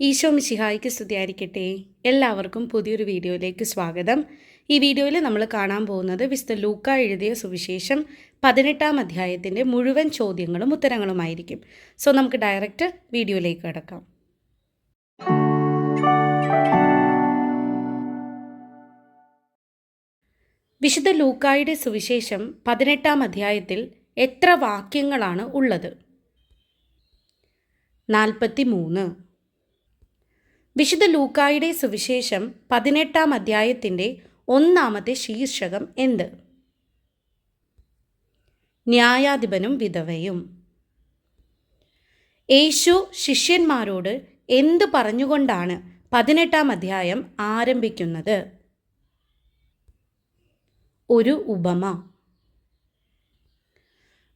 ഈശോ മിശിഹായിക്ക് സ്തുതിയായിരിക്കട്ടെ. എല്ലാവർക്കും പുതിയൊരു വീഡിയോയിലേക്ക് സ്വാഗതം. ഈ വീഡിയോയിൽ നമ്മൾ കാണാൻ പോകുന്നത് വിശുദ്ധ ലൂക്ക എഴുതിയ സുവിശേഷം പതിനെട്ടാം അധ്യായത്തിന്റെ മുഴുവൻ ചോദ്യങ്ങളും ഉത്തരങ്ങളുമായിരിക്കും. സോ നമുക്ക് ഡയറക്റ്റ് വീഡിയോയിലേക്ക് കിടക്കാം. വിശുദ്ധ ലൂക്കായുടെ സുവിശേഷം പതിനെട്ടാം അധ്യായത്തിൽ എത്ര വാക്യങ്ങളാണ് ഉള്ളത്? നാൽപ്പത്തി മൂന്ന് വിശുദ്ധ ലൂക്കായുടെ സുവിശേഷം പതിനെട്ടാം അധ്യായത്തിന്റെ ഒന്നാമത്തെ ശീർഷകം എന്ത്? ന്യായാധിപനും വിധവയും. യേശു ശിഷ്യന്മാരോട് എന്ത് പറഞ്ഞുകൊണ്ടാണ് പതിനെട്ടാം അധ്യായം ആരംഭിക്കുന്നത്? ഒരു ഉപമ.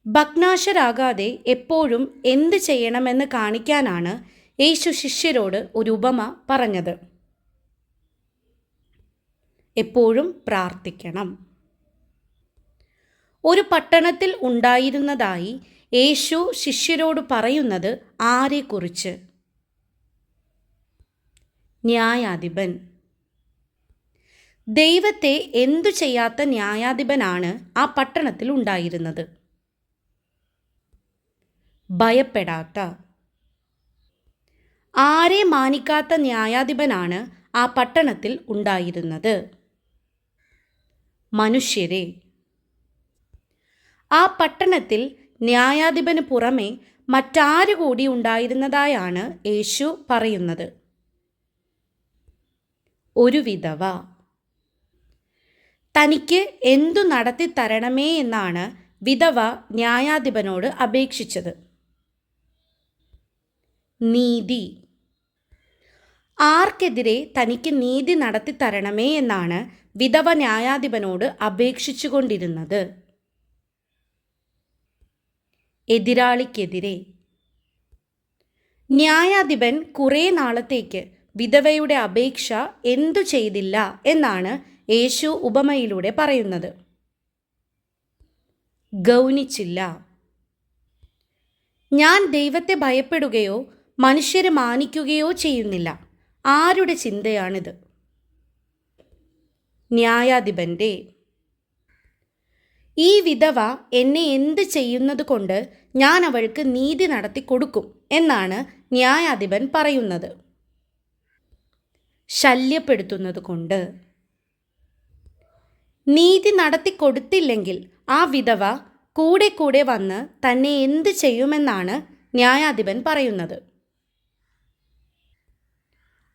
ഭഗ്നാശരാകാതെ എപ്പോഴും എന്ത് ചെയ്യണമെന്ന് കാണിക്കാനാണ് യേശു ശിഷ്യരോട് ഒരു ഉപമ പറഞ്ഞത്. എപ്പോഴും പ്രാർത്ഥിക്കണം. ഒരു പട്ടണത്തിൽ ഉണ്ടായിരുന്നതായി യേശു ശിഷ്യരോട് പറയുന്നത് ആരെക്കുറിച്ച്? ന്യായാധിപൻ. ദൈവത്തെ എന്തു ചെയ്യാത്ത ന്യായാധിപനാണ് ആ പട്ടണത്തിൽ ഉണ്ടായിരുന്നത്? ഭയപ്പെടാത്ത. ആരെ മാനിക്കാത്ത ന്യായാധിപനാണ് ആ പട്ടണത്തിൽ ഉണ്ടായിരുന്നത്? മനുഷ്യരെ ആ പട്ടണത്തിൽ ന്യായാധിപന് പുറമെ മറ്റാരു കൂടി ഉണ്ടായിരുന്നതായാണ് യേശു പറയുന്നത്. ഒരു വിധവ തനിക്ക് എന്തു നടത്തി തരണമേ എന്നാണ് വിധവ ന്യായാധിപനോട് അപേക്ഷിച്ചത്. നീതി ആർക്കെതിരെ തനിക്ക് നീതി നടത്തി തരണമേ എന്നാണ് വിധവ ന്യായാധിപനോട് അപേക്ഷിച്ചുകൊണ്ടിരുന്നത്. എതിരാളിക്കെതിരെ. ന്യായാധിപൻ കുറേ നാളത്തേക്ക് വിധവയുടെ അപേക്ഷ എന്തു ചെയ്തില്ല എന്നാണ് യേശു ഉപമയിലൂടെ പറയുന്നത്. ഗൗനിച്ചില്ല. ഞാൻ ദൈവത്തെ ഭയപ്പെടുകയോ മനുഷ്യരെ മാനിക്കുകയോ ചെയ്യുന്നില്ല. ആരുടെ ചിന്തയാണിത്? ന്യായാധിപന്റെ ഈ വിധവ എന്നെ എന്ത് ചെയ്യുന്നത് കൊണ്ട് ഞാൻ അവൾക്ക് നീതി നടത്തി കൊടുക്കും എന്നാണ് ന്യായാധിപൻ പറയുന്നത്. ശല്യപ്പെടുത്തുന്നത് കൊണ്ട്. നീതി നടത്തി കൊടുത്തില്ലെങ്കിൽ ആ വിധവ കൂടെ കൂടെ വന്ന് തന്നെ എന്ത് ചെയ്യുമെന്നാണ് ന്യായാധിപൻ പറയുന്നത്.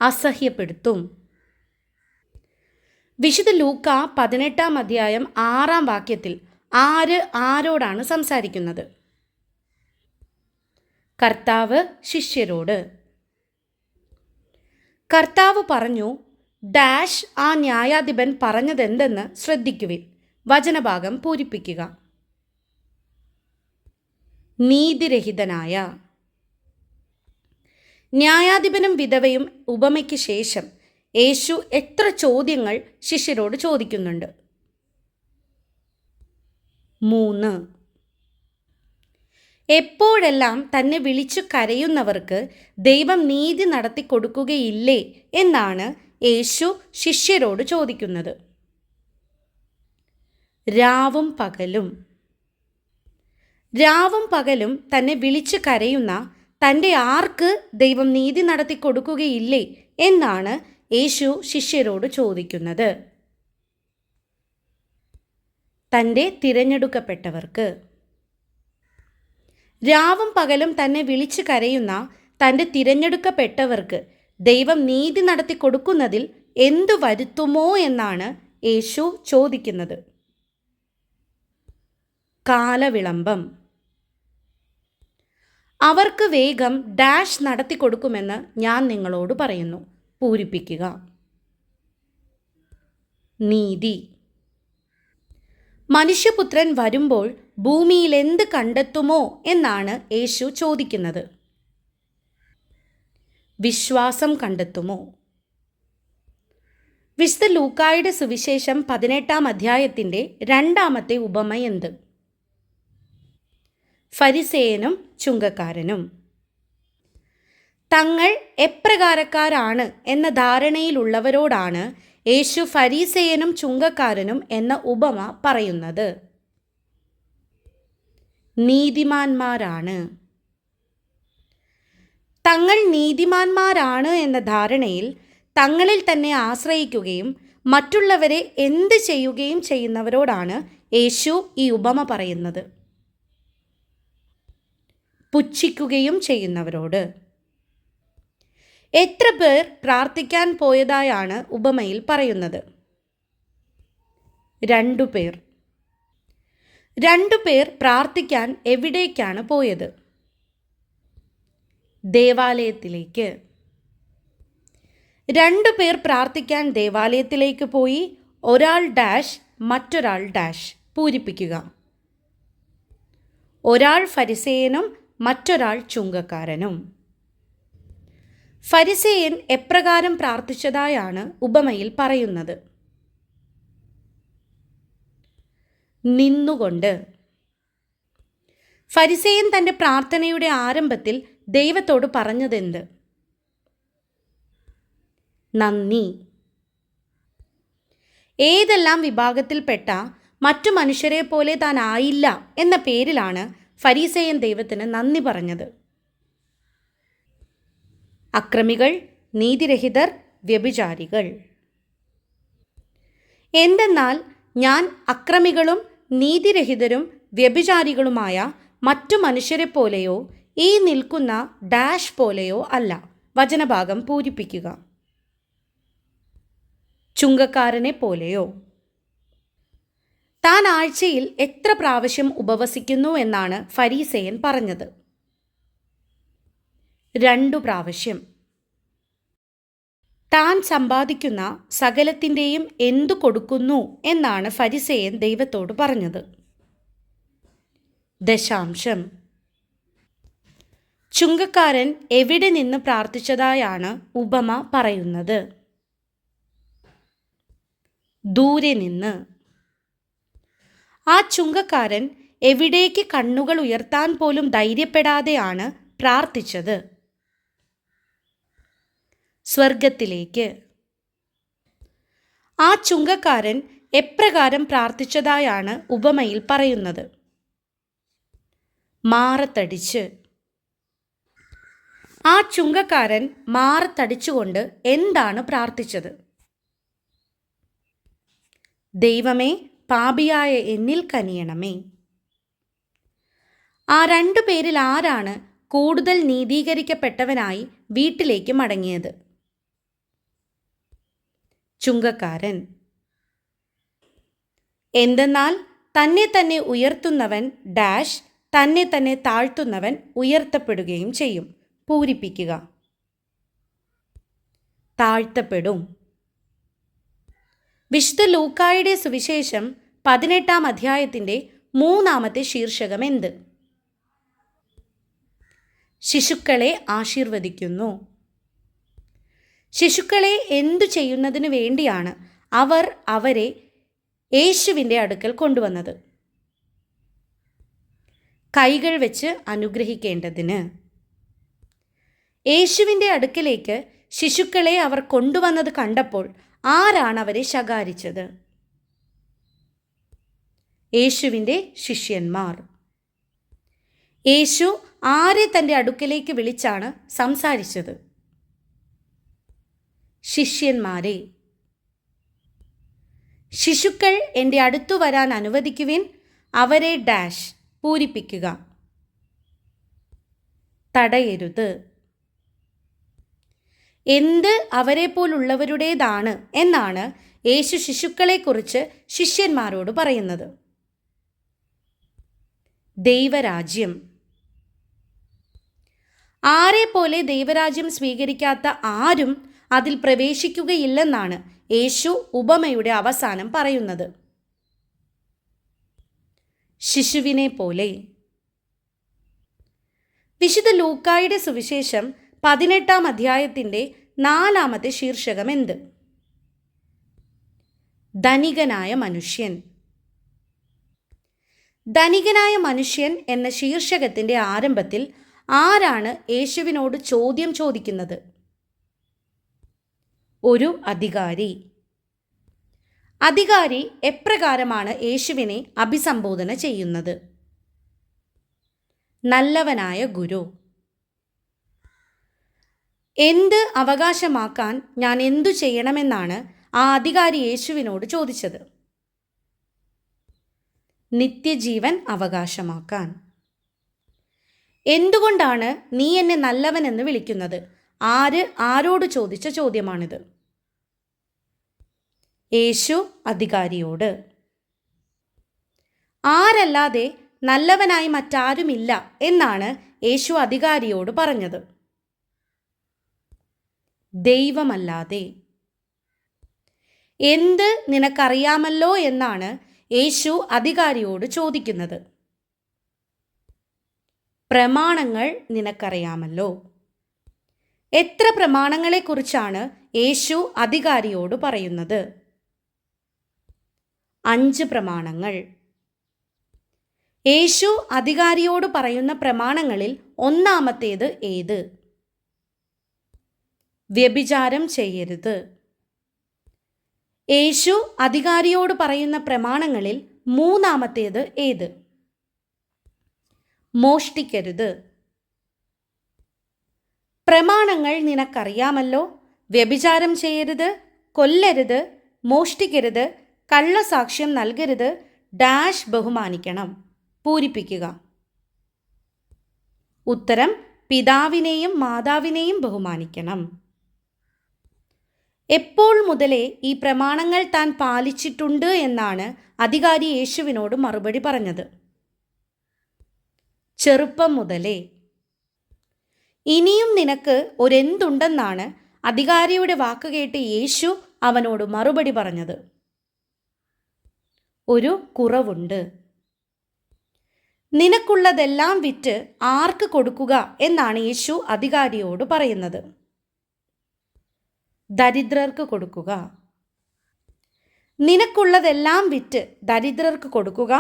അസഹ്യപ്പെടുത്തും. വിശുദ്ധ ലൂക്ക പതിനെട്ടാം അധ്യായം ആറാം വാക്യത്തിൽ ആര് ആരോടാണ് സംസാരിക്കുന്നത്? കർത്താവ് ശിഷ്യരോട് കർത്താവ് പറഞ്ഞു ഡാഷ് ആ ന്യായാധിപൻ പറഞ്ഞതെന്തെന്ന് ശ്രദ്ധിക്കുവിൻ. വചനഭാഗം പൂരിപ്പിക്കുക. നീതിരഹിതനായ ന്യായാധിപനും വിധവയും ഉപമയ്ക്ക് ശേഷം യേശു എത്ര ചോദ്യങ്ങൾ ശിഷ്യരോട് ചോദിക്കുന്നുണ്ട്? മൂന്ന്. എപ്പോഴെല്ലാം തന്നെ വിളിച്ചു കരയുന്നവർക്ക് ദൈവം നീതി നടത്തി കൊടുക്കുകയില്ലേ എന്നാണ് യേശു ശിഷ്യരോട് ചോദിക്കുന്നത്. രാവും പകലും. രാവും പകലും തന്നെ വിളിച്ചു കരയുന്ന തന്റെ ആർക്ക് ദൈവം നീതി നടത്തി കൊടുക്കുകയില്ലേ എന്നാണ് യേശു ശിഷ്യരോട് ചോദിക്കുന്നത്. തന്റെ തിരഞ്ഞെടുക്കപ്പെട്ടവർക്ക്. രാവും പകലും തന്നെ വിളിച്ചു കരയുന്ന തന്റെ തിരഞ്ഞെടുക്കപ്പെട്ടവർക്ക് ദൈവം നീതി നടത്തി കൊടുക്കുന്നതിൽ എന്തു വരുത്തുമോ എന്നാണ് യേശു ചോദിക്കുന്നത്. കാലവിളംബം. അവർക്ക് വേഗം ഡാഷ് നടത്തി കൊടുക്കുമെന്ന് ഞാൻ നിങ്ങളോട് പറയുന്നു. പൂരിപ്പിക്കുക. നീതി. മനുഷ്യപുത്രൻ വരുമ്പോൾ ഭൂമിയിൽ എന്ത് കണ്ടെത്തുമോ എന്നാണ് യേശു ചോദിക്കുന്നത്. വിശ്വാസം കണ്ടെത്തുമോ? വിശുദ്ധ ലൂക്കായുടെ സുവിശേഷം പതിനെട്ടാം അധ്യായത്തിന്റെ രണ്ടാമത്തെ ഉപമ എന്ത്? ഫരിസേയനും ചുങ്കക്കാരനും. തങ്ങൾ എപ്രകാരക്കാരാണ് എന്ന ധാരണയിലുള്ളവരോടാണ് യേശു ഫരീസേയനും ചുങ്കക്കാരനും എന്ന ഉപമ പറയുന്നത്. നീതിമാന്മാരാണ്. തങ്ങൾ നീതിമാന്മാരാണ് എന്ന ധാരണയിൽ തങ്ങളിൽ തന്നെ ആശ്രയിക്കുകയും മറ്റുള്ളവരെ എന്ത് ചെയ്യുകയും ചെയ്യുന്നവരോടാണ് യേശു ഈ ഉപമ പറയുന്നത്. പുച്ഛിക്കുകയും ചെയ്യുന്നവരോട്. എത്ര പേർ പ്രാർത്ഥിക്കാൻ പോയതായാണ് ഉപമയിൽ പറയുന്നത്. രണ്ടു പേർ. രണ്ടു പേർ പ്രാർത്ഥിക്കാൻ എവിടേക്കാണ് പോയത്? ദേവാലയത്തിലേക്ക്. രണ്ടു പേർ പ്രാർത്ഥിക്കാൻ ദേവാലയത്തിലേക്ക് പോയി. ഒരാൾ ഡാഷ് മറ്റൊരാൾ ഡാഷ്. പൂരിപ്പിക്കുക. ഒരാൾ ഫരിസേയനും മറ്റൊരാൾ ചുങ്കക്കാരനും. ഫരിസേയൻ എപ്രകാരം പ്രാർത്ഥിച്ചതായാണ് ഉപമയിൽ പറയുന്നത്. നിന്നുകൊണ്ട്. ഫരിസേയൻ തന്റെ പ്രാർത്ഥനയുടെ ആരംഭത്തിൽ ദൈവത്തോട് പറഞ്ഞതെന്ത്? നന്ദി. ഏതെല്ലാം വിഭാഗത്തിൽപ്പെട്ട മറ്റു മനുഷ്യരെ പോലെ താൻ ആയില്ല എന്ന പേരിലാണ് ഫരീസേയൻ ദൈവത്തിന് നന്ദി പറഞ്ഞത്. അക്രമികൾ നീതിരഹിതർ വ്യഭിചാരികൾ. എന്തെന്നാൽ ഞാൻ അക്രമികളും നീതിരഹിതരും വ്യഭിചാരികളുമായ മറ്റു മനുഷ്യരെ പോലെയോ ഈ നിൽക്കുന്ന ഡാഷ് പോലെയോ അല്ല. വചനഭാഗം പൂരിപ്പിക്കുക. ചുങ്കക്കാരനെ പോലെയോ. താൻ ആഴ്ചയിൽ എത്ര പ്രാവശ്യം ഉപവസിക്കുന്നു എന്നാണ് ഫരീസയൻ പറഞ്ഞത്. രണ്ടു പ്രാവശ്യം. താൻ സമ്പാദിക്കുന്ന സകലത്തിന്റെയും എന്തു കൊടുക്കുന്നു എന്നാണ് ഫരിസേയൻ ദൈവത്തോട് പറഞ്ഞത്. ദശാംശം. ചുങ്കക്കാരൻ എവിടെ നിന്ന് പ്രാർത്ഥിച്ചതായാണ് ഉപമ പറയുന്നത്? ദൂരെ നിന്ന്. ആ ചുങ്കക്കാരൻ എവിടേക്ക് കണ്ണുകൾ ഉയർത്താൻ പോലും ധൈര്യപ്പെടാതെയാണ് പ്രാർത്ഥിച്ചത്. സ്വർഗത്തിലേക്ക് ആ ചുങ്കക്കാരൻ എപ്രകാരം പ്രാർത്ഥിച്ചതായാണ് ഉപമയിൽ പറയുന്നത്. മാറത്തടിച്ച്. ആ ചുങ്കക്കാരൻ മാറത്തടിച്ചുകൊണ്ട് എന്താണ് പ്രാർത്ഥിച്ചത്? ദൈവമേ പാപിയായ എന്നിൽ കനിയണമേ. ആ രണ്ടു പേരിൽ ആരാണ് കൂടുതൽ നീതീകരിക്കപ്പെട്ടവനായി വീട്ടിലേക്ക് മടങ്ങിയത്? ചുങ്കക്കാരൻ. എന്തെന്നാൽ തന്നെ തന്നെ ഉയർത്തുന്നവൻ ഡാഷ് തന്നെ തന്നെ താഴ്ത്തുന്നവൻ ഉയർത്തപ്പെടുകയും ചെയ്യും. പൂരിപ്പിക്കുക. താഴ്ത്തപ്പെടും. വിശുദ്ധ ലൂക്കായുടെ സുവിശേഷം പതിനെട്ടാം അധ്യായത്തിന്റെ മൂന്നാമത്തെ ശീർഷകം എന്ത് ശിശുക്കളെ ആശീർവദിക്കുന്നു. ശിശുക്കളെ എന്തു ചെയ്യുന്നതിന് വേണ്ടിയാണ് അവർ അവരെ യേശുവിന്റെ അടുക്കൽ കൊണ്ടുവന്നത്. കൈകൾ വെച്ച് അനുഗ്രഹിക്കേണ്ടതിന്. യേശുവിന്റെ അടുക്കലേക്ക് ശിശുക്കളെ അവർ കൊണ്ടുവന്നത് കണ്ടപ്പോൾ ആരാണ് അവരെ ശകാരിച്ചത്? യേശുവിന്റെ ശിഷ്യന്മാർ. യേശു ആരെ തന്റെ അടുക്കലേക്ക് വിളിച്ചാണ് സംസാരിച്ചത്? ശിഷ്യന്മാരെ ശിശുക്കൾ എന്റെ അടുത്തു വരാൻ അനുവദിക്കുവിൻ അവരെ ഡാഷ് പൂരിപ്പിക്കുക. തടയരുത്. എന്ത് അവരെ പോലുള്ളവരുടേതാണ് എന്നാണ് യേശു ശിശുക്കളെക്കുറിച്ച് ശിഷ്യന്മാരോട് പറയുന്നത്. ദൈവരാജ്യം. ആരെ പോലെ ദൈവരാജ്യം സ്വീകരിക്കാത്ത ആരും അതിൽ പ്രവേശിക്കുകയില്ലെന്നാണ് യേശു ഉപമയുടെ അവസാനം പറയുന്നത്. ശിശുവിനെ പോലെ. വിശുദ്ധ ലൂക്കായുടെ സുവിശേഷം പതിനെട്ടാം അധ്യായത്തിന്റെ നാലാമത്തെ ശീർഷകം എന്ത്? ധനികനായ മനുഷ്യൻ. ധനികനായ മനുഷ്യൻ എന്ന ശീർഷകത്തിന്റെ ആരംഭത്തിൽ ആരാണ് യേശുവിനോട് ചോദ്യം ചോദിക്കുന്നത്? ഒരു അധികാരി. അധികാരി എപ്രകാരമാണ് യേശുവിനെ അഭിസംബോധന ചെയ്യുന്നത്? നല്ലവനായ ഗുരു. എന്ത് അവകാശമാക്കാൻ ഞാൻ എന്തു ചെയ്യണമെന്നാണ് ആ അധികാരി യേശുവിനോട് ചോദിച്ചത്? നിത്യജീവൻ അവകാശമാക്കാൻ. എന്തുകൊണ്ടാണ് നീ എന്നെ നല്ലവൻ എന്ന് വിളിക്കുന്നത്? ആര് ആരോട് ചോദിച്ച ചോദ്യമാണിത്. യേശു അധികാരിയോട് ആരല്ലാതെ നല്ലവനായി മറ്റാരുമില്ല എന്നാണ് യേശു അധികാരിയോട് പറഞ്ഞത്. ദൈവമല്ലാതെ എന്ത് നിനക്കറിയാമല്ലോ എന്നാണ് യേശു അധികാരിയോട് ചോദിക്കുന്നത്. പ്രമാണങ്ങൾ നിനക്കറിയാമല്ലോ. എത്ര പ്രമാണങ്ങളെക്കുറിച്ചാണ് യേശു അധികാരിയോട് പറയുന്നത്? അഞ്ച് പ്രമാണങ്ങൾ. യേശു അധികാരിയോട് പറയുന്ന പ്രമാണങ്ങളിൽ ഒന്നാമത്തേത് ഏത്? വ്യഭിചാരം ചെയ്യരുത്. യേശു അധികാരിയോട് പറയുന്ന പ്രമാണങ്ങളിൽ മൂന്നാമത്തേത് ഏത്? മോഷ്ടിക്കരുത്. പ്രമാണങ്ങൾ നിനക്കറിയാമല്ലോ. വ്യഭിചാരം ചെയ്യരുത് കൊല്ലരുത് മോഷ്ടിക്കരുത് കള്ളസാക്ഷ്യം നൽകരുത് ഡാഷ് ബഹുമാനിക്കണം. പൂരിപ്പിക്കുക. ഉത്തരം പിതാവിനെയും മാതാവിനെയും ബഹുമാനിക്കണം. എപ്പോൾ മുതലേ ഈ പ്രമാണങ്ങൾ താൻ പാലിച്ചിട്ടുണ്ട് എന്നാണ് അധികാരി യേശുവിനോട് മറുപടി പറഞ്ഞത്. ചെറുപ്പം മുതലേ. ഇനിയും നിനക്ക് ഒരെന്തുണ്ടെന്നാണ് അധികാരിയുടെ വാക്ക് കേട്ട് യേശു അവനോട് മറുപടി പറഞ്ഞത്. ഒരു കുറവുണ്ട്. നിനക്കുള്ളതെല്ലാം വിറ്റ് ആർക്ക് കൊടുക്കുക എന്നാണ് യേശു അധികാരിയോട് പറയുന്നത്. ദരിദ്രർക്ക് കൊടുക്കുക. നിനക്കുള്ളതെല്ലാം വിറ്റ് ദരിദ്രർക്ക് കൊടുക്കുക.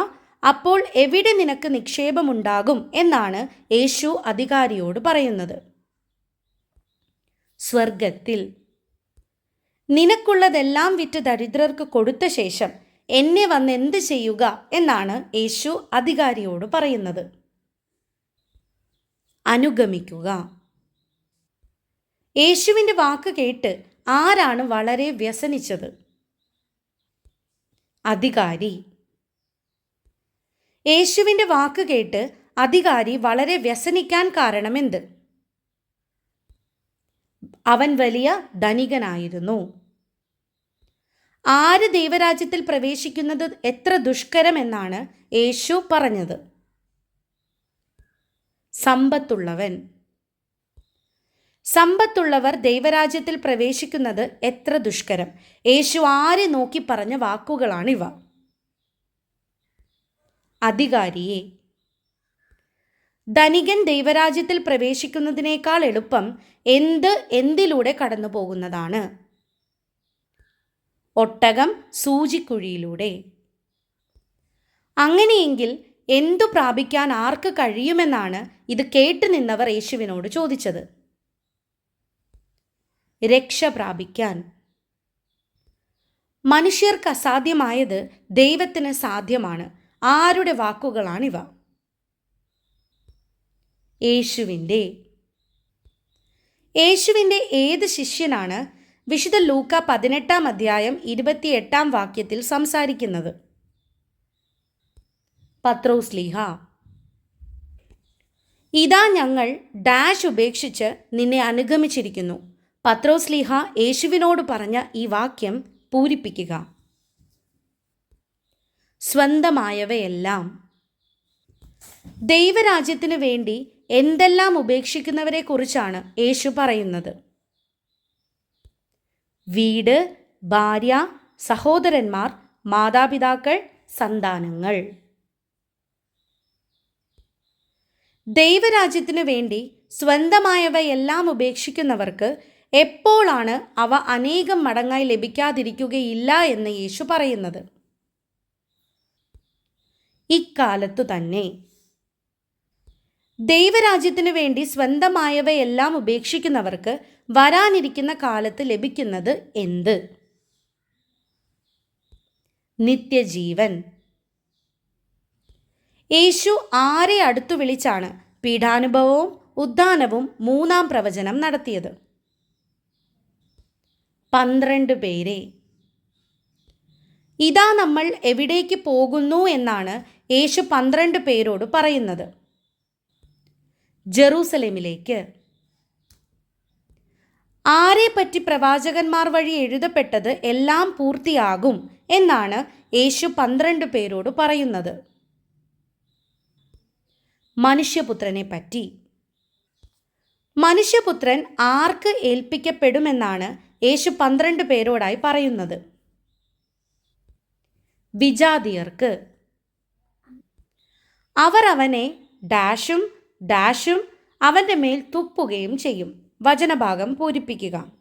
അപ്പോൾ എവിടെ നിനക്ക് നിക്ഷേപമുണ്ടാകും എന്നാണ് യേശു അധികാരിയോട് പറയുന്നത്. സ്വർഗത്തിൽ നിനക്കുള്ളതെല്ലാം വിറ്റ് ദരിദ്രർക്ക് കൊടുത്ത ശേഷം എന്നെ വന്ന് എന്ത് ചെയ്യുക എന്നാണ് യേശു അധികാരിയോട് പറയുന്നത്. അനുഗമിക്കുക. യേശുവിന്റെ വാക്ക് കേട്ട് ആരാണ് വളരെ വ്യസനിച്ചത്? അധികാരി. യേശുവിന്റെ വാക്ക് കേട്ട് അധികാരി വളരെ വ്യസനിക്കാൻ കാരണമെന്ത്? അവൻ വലിയ ധനികനായിരുന്നു. ആര് ദൈവരാജ്യത്തിൽ പ്രവേശിക്കുന്നത് എത്ര ദുഷ്കരമെന്നാണ് യേശു പറഞ്ഞത്. സമ്പത്തുള്ളവൻ. സമ്പത്തുള്ളവർ ദൈവരാജ്യത്തിൽ പ്രവേശിക്കുന്നത് എത്ര ദുഷ്കരം. യേശു ആരെ നോക്കി പറഞ്ഞ വാക്കുകളാണിവ. അധികാരിയെ. ധനികൻ ദൈവരാജ്യത്തിൽ പ്രവേശിക്കുന്നതിനേക്കാൾ എളുപ്പം എന്ത് എന്തിലൂടെ കടന്നു പോകുന്നതാണ് ഒട്ടകം സൂചിക്കുഴിയിലൂടെ. അങ്ങനെയെങ്കിൽ എന്തു പ്രാപിക്കാൻ ആർക്ക് കഴിയുമെന്നാണ് ഇത് കേട്ടു നിന്നവർ യേശുവിനോട് ചോദിച്ചത്. രക്ഷ പ്രാപിക്കാൻ. മനുഷ്യർക്ക് അസാധ്യമായത് ദൈവത്തിന് സാധ്യമാണ്. ആരുടെ വാക്കുകളാണിവ? യേശുവിന്റെ. യേശുവിന്റെ ഏത് ശിഷ്യനാണ്? വിശുദ്ധ ലൂക്ക പതിനെട്ടാം അധ്യായം ഇരുപത്തിയെട്ടാം വാക്യത്തിൽ സംസാരിക്കുന്നത്. പത്രോസ്ലിഹ ഇതാ ഞങ്ങൾ ഡാഷ് ഉപേക്ഷിച്ച് നിന്നെ അനുഗമിച്ചിരിക്കുന്നു. പത്രോസ്ലിഹ യേശുവിനോട് പറഞ്ഞ ഈ വാക്യം പൂരിപ്പിക്കുക. സ്വന്തമായവയെല്ലാം. ദൈവരാജ്യത്തിനു വേണ്ടി എന്തെല്ലാം ഉപേക്ഷിക്കുന്നവരെ കുറിച്ചാണ് യേശു പറയുന്നത്. വീട് ഭാര്യ സഹോദരന്മാർ മാതാപിതാക്കൾ സന്താനങ്ങൾ. ദൈവരാജ്യത്തിനു വേണ്ടി സ്വന്തമായവയെല്ലാം ഉപേക്ഷിക്കുന്നവർക്ക് എപ്പോഴാണ് അവ അനേകം മടങ്ങായി ലഭിക്കാതിരിക്കുകയില്ല എന്ന് യേശു പറയുന്നത്? ഇക്കാലത്തു തന്നെ. ദൈവരാജ്യത്തിനു വേണ്ടി സ്വന്തമായവയെല്ലാം ഉപേക്ഷിക്കുന്നവർക്ക് വരാനിരിക്കുന്ന കാലത്ത് ലഭിക്കുന്നത് എന്ത്? നിത്യജീവൻ. യേശു ആരെ അടുത്തു വിളിച്ചാണ് പീഠാനുഭവവും ഉദ്ധാനവും മൂന്നാം പ്രവചനം നടത്തിയത്? പന്ത്രണ്ട് പേരെ. ഇതാ നമ്മൾ എവിടേക്ക് പോകുന്നു എന്നാണ് യേശു പന്ത്രണ്ട് പേരോട് പറയുന്നത്. ജെറൂസലേമിലേക്ക്. ആരെപ്പറ്റി പ്രവാചകന്മാർ വഴി എഴുതപ്പെട്ടത് എല്ലാം പൂർത്തിയാകും എന്നാണ് യേശു പന്ത്രണ്ട് പേരോട് പറയുന്നത്. മനുഷ്യപുത്രനെ പറ്റി. മനുഷ്യപുത്രൻ ആർക്ക് ഏൽപ്പിക്കപ്പെടുമെന്നാണ് യേശു പന്ത്രണ്ട് പേരോടായി പറയുന്നത്. വിജാതിയർക്ക് അവർ അവനെ ഡാഷും ഡാഷും അവന്റെ മേൽ തുപ്പുകയും ചെയ്യും. വചനഭാഗം പൂരിപ്പിക്കുക.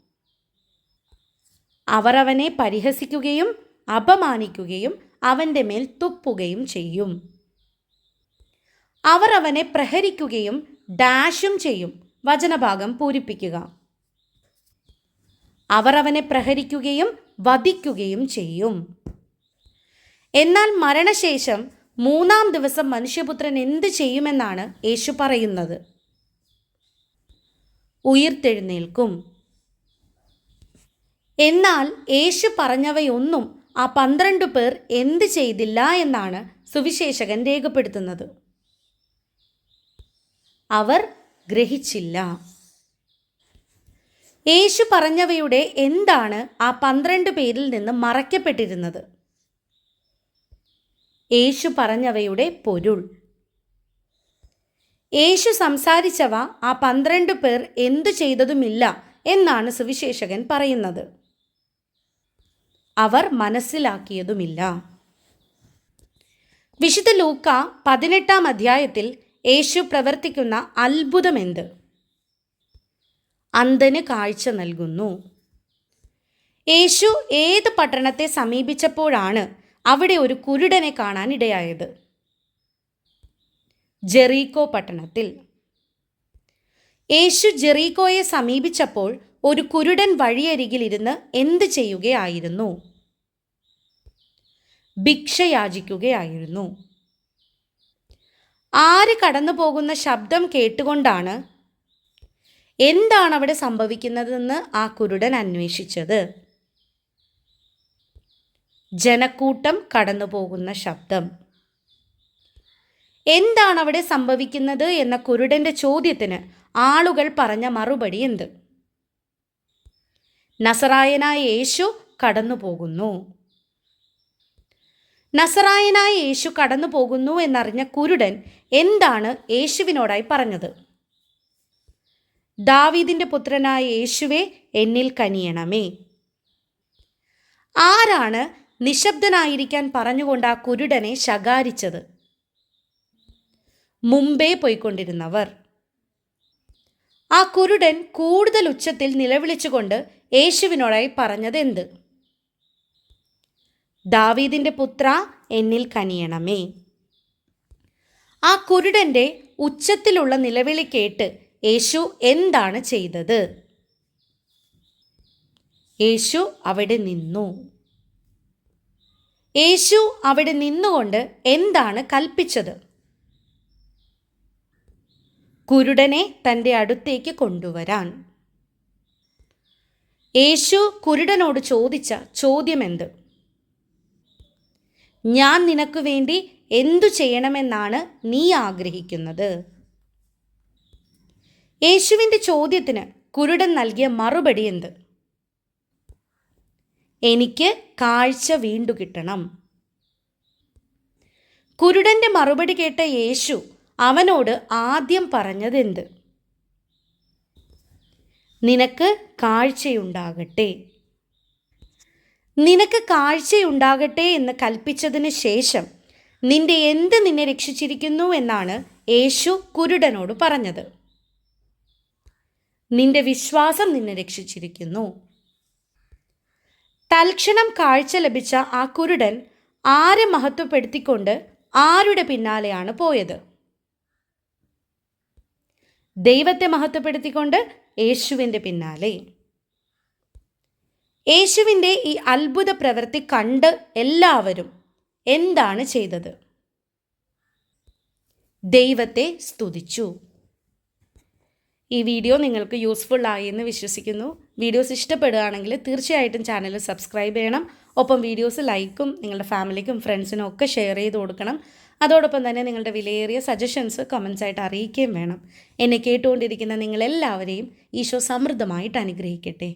അവർ അവനെ പരിഹസിക്കുകയും അപമാനിക്കുകയും അവന്റെ മേൽ തുപ്പുകയും ചെയ്യും. അവർ അവനെ പ്രഹരിക്കുകയും ഡാഷും ചെയ്യും. വചനഭാഗം പൂരിപ്പിക്കുക. അവർ അവനെ പ്രഹരിക്കുകയും വധിക്കുകയും ചെയ്യും. എന്നാൽ മരണശേഷം മൂന്നാം ദിവസം മനുഷ്യപുത്രൻ എന്ത് ചെയ്യുമെന്നാണ് യേശു പറയുന്നത്. ഉയർത്തെഴുന്നേൽക്കും. എന്നാൽ യേശു പറഞ്ഞവയൊന്നും ആ പന്ത്രണ്ട് പേർ എന്ത് ചെയ്തില്ല എന്നാണ് സുവിശേഷകൻ രേഖപ്പെടുത്തുന്നത്. അവർ ഗ്രഹിച്ചില്ല. യേശു പറഞ്ഞവയുടെ എന്താണ് ആ പന്ത്രണ്ട് പേരിൽ നിന്ന് മറയ്ക്കപ്പെട്ടിരുന്നത്? യേശു പറഞ്ഞവയുടെ പൊരുൾ. യേശു സംസാരിച്ചവ ആ പന്ത്രണ്ട് പേർ എന്തു ചെയ്തതുമില്ല എന്നാണ് സുവിശേഷകൻ പറയുന്നത്. അവർ മനസ്സിലാക്കിയതുമില്ല. വിശുദ്ധ ലൂക്ക പതിനെട്ടാം അധ്യായത്തിൽ യേശു പ്രവർത്തിക്കുന്ന അത്ഭുതമെന്ത്? അന്ധന് കാഴ്ച നൽകുന്നു. യേശു ഏത് പട്ടണത്തെ സമീപിച്ചപ്പോഴാണ് അവിടെ ഒരു കുരുടനെ കാണാൻ ഇടയായത്? ജെറീക്കോ പട്ടണത്തിൽ. യേശു ജെറീക്കോയെ സമീപിച്ചപ്പോൾ ഒരു കുരുടൻ വഴിയരികിൽ ഇരുന്ന് എന്ത് ചെയ്യുകയായിരുന്നു? ഭിക്ഷയാചിക്കുകയായിരുന്നു. ആര് കടന്നു പോകുന്ന ശബ്ദം കേട്ടുകൊണ്ടാണ് എന്താണ് അവിടെ സംഭവിക്കുന്നതെന്ന് ആ കുരുടൻ അന്വേഷിച്ചത്? ജനക്കൂട്ടം കടന്നു പോകുന്ന ശബ്ദം. എന്താണ് അവിടെ സംഭവിക്കുന്നത് എന്ന കുരുടന്റെ ചോദ്യത്തിന് ആളുകൾ പറഞ്ഞ മറുപടി എന്ത്? നസറായനായ യേശു കടന്നു പോകുന്നു നസറായനായ യേശു കടന്നു പോകുന്നു എന്നറിഞ്ഞ കുരുടൻ എന്താണ് യേശുവിനോടായി പറഞ്ഞത്? ദാവീദിന്റെ പുത്രനായ യേശുവെ എന്നിൽ കനിയണമേ. ആരാണ് നിശബ്ദനായിരിക്കാൻ പറഞ്ഞുകൊണ്ട് ആ കുരുടനെ ശകാരിച്ചത്? മുമ്പേ പോയിക്കൊണ്ടിരുന്നവർ. ആ കുരുടൻ കൂടുതൽ ഉച്ചത്തിൽ നിലവിളിച്ചുകൊണ്ട് യേശുവിനോടായി പറഞ്ഞത് എന്ത് ദാവീദിന്റെ പുത്ര എന്നിൽ കനിയണമേ. ആ കുരുടന്റെ ഉച്ചത്തിലുള്ള നിലവിളി കേട്ട് യേശു എന്താണ് ചെയ്തത്? യേശു അവിടെ നിന്നു. യേശു അവിടെ നിന്നുകൊണ്ട് എന്താണ് കൽപ്പിച്ചത്? കുരുടനെ തന്റെ അടുത്തേക്ക് കൊണ്ടുവരാൻ. യേശു കുരുടനോട് ചോദിച്ച ചോദ്യമെന്ത്? ഞാൻ നിനക്ക് വേണ്ടി എന്തു ചെയ്യണമെന്നാണ് നീ ആഗ്രഹിക്കുന്നത്? യേശുവിന്റെ ചോദ്യത്തിന് കുരുടൻ നൽകിയ മറുപടി എന്ത്? എനിക്ക് കാഴ്ച വീണ്ടു കിട്ടണം. കുരുടന്റെ മറുപടി കേട്ട യേശു അവനോട് ആദ്യം പറഞ്ഞതെന്ത്? നിനക്ക് കാഴ്ചയുണ്ടാകട്ടെ. നിനക്ക് കാഴ്ചയുണ്ടാകട്ടെ എന്ന് കൽപ്പിച്ചതിന് ശേഷം നിന്റെ എന്ത് നിന്നെ രക്ഷിച്ചിരിക്കുന്നു എന്നാണ് യേശു കുരുടനോട് പറഞ്ഞത്. നിന്റെ വിശ്വാസം നിന്നെ രക്ഷിച്ചിരിക്കുന്നു. തൽക്ഷണം കാഴ്ച ലഭിച്ച ആ കുരുടൻ ആരെ മഹത്വപ്പെടുത്തിക്കൊണ്ട് ആരുടെ പിന്നാലെയാണ് പോയത്? ദൈവത്തെ മഹത്വപ്പെടുത്തിക്കൊണ്ട് യേശുവിന്റെ പിന്നാലെ. യേശുവിന്റെ ഈ അത്ഭുത പ്രവൃത്തി കണ്ട് എല്ലാവരും എന്താണ് ചെയ്തത്? ദൈവത്തെ സ്തുതിച്ചു. ഈ വീഡിയോ നിങ്ങൾക്ക് യൂസ്ഫുൾ ആയി എന്ന് വിശ്വസിക്കുന്നു. വീഡിയോസ് ഇഷ്ടപ്പെടുകയാണെങ്കിൽ തീർച്ചയായിട്ടും ചാനൽ സബ്സ്ക്രൈബ് ചെയ്യണം. ഒപ്പം വീഡിയോസ് ലൈക്കും നിങ്ങളുടെ ഫാമിലിക്കും ഫ്രണ്ട്സിനും ഒക്കെ ഷെയർ ചെയ്ത് കൊടുക്കണം. അതോടൊപ്പം തന്നെ നിങ്ങളുടെ വിലയേറിയ സജഷൻസ് കമൻസ് ആയിട്ട് അറിയിക്കുകയും വേണം. എന്നെ കേട്ടുകൊണ്ടിരിക്കുന്ന നിങ്ങളെല്ലാവരെയും ഈശോ സമൃദ്ധമായിട്ട് അനുഗ്രഹിക്കട്ടെ.